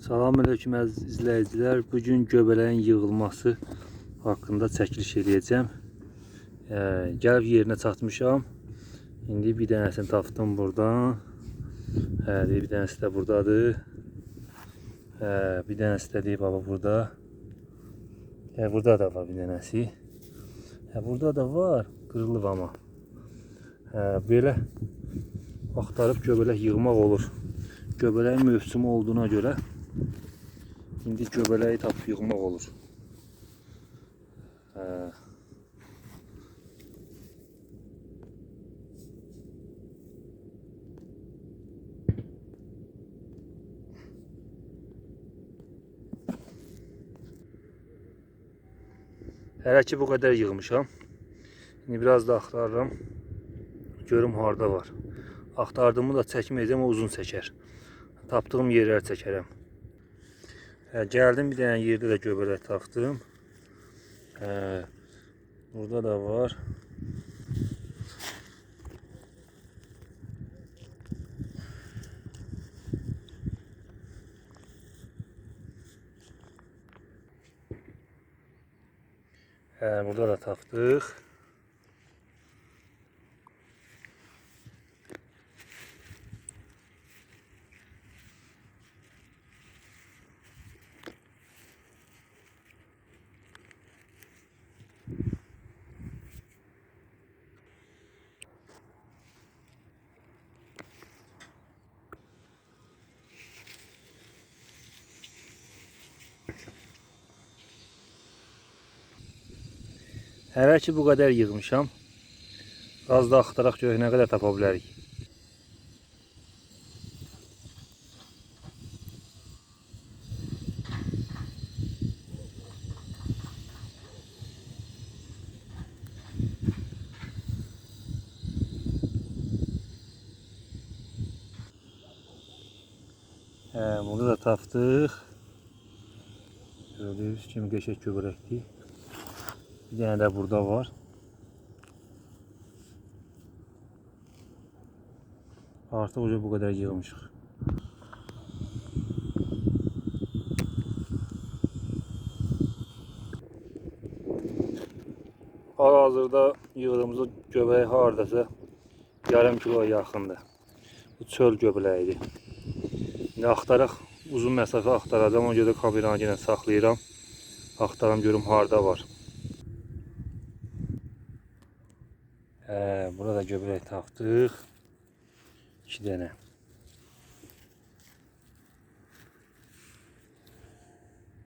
Salamünaleyküm əziz izləyicilər. Bu gün göbələyin yığılması haqqında çəkiliş edəcəm. Ee, gəlib yerinə çatmışam. İndi bir dənəsini tapdım buradan. Hə, bir dənəsi də burdadır. Hə, bir dənəsi də deyib baba burada. Hə, burada da var bir dənəsi. Hə, burada da var. Qırılıb amma. Hə, belə axtarıb göbələk yığmaq olur. Göbələyin mövsümü olduğuna görə indi göbələyi tapıb yığmaq olur. Hə. Hələ ki bu qədər yığmışam. İndi biraz da axtarıram. Görüm harda var. Axtardığımı da çəkməyəcəm, o uzun çəkər. Tapdığım yerləri çəkərəm. Hə, gəldim bir dənə yerdə də göbələk tapdım. Hə, burada da var. Burada da tapdıq. Hələ ki bu qədər yığmışam. Az da axtaraq görək nə qədər tapa bilərik. Hə, bunu da tapdıq. Gördüyünüz kimi qəşəng göbələkdir. Bir tane de burada var. Artık ucu bu kadar yığmışıq. Hal-hazırda yığdığımız göbək hardasa yarım kiloya yaxındır. Bu çöl göbələyidir. İndi axtaraq uzun məsafə axtaracağam, ona görə kameranı yenə saxlayıram. Axtaram görüm harda var. Hə, burada göbələk tapdıq. 2 dənə.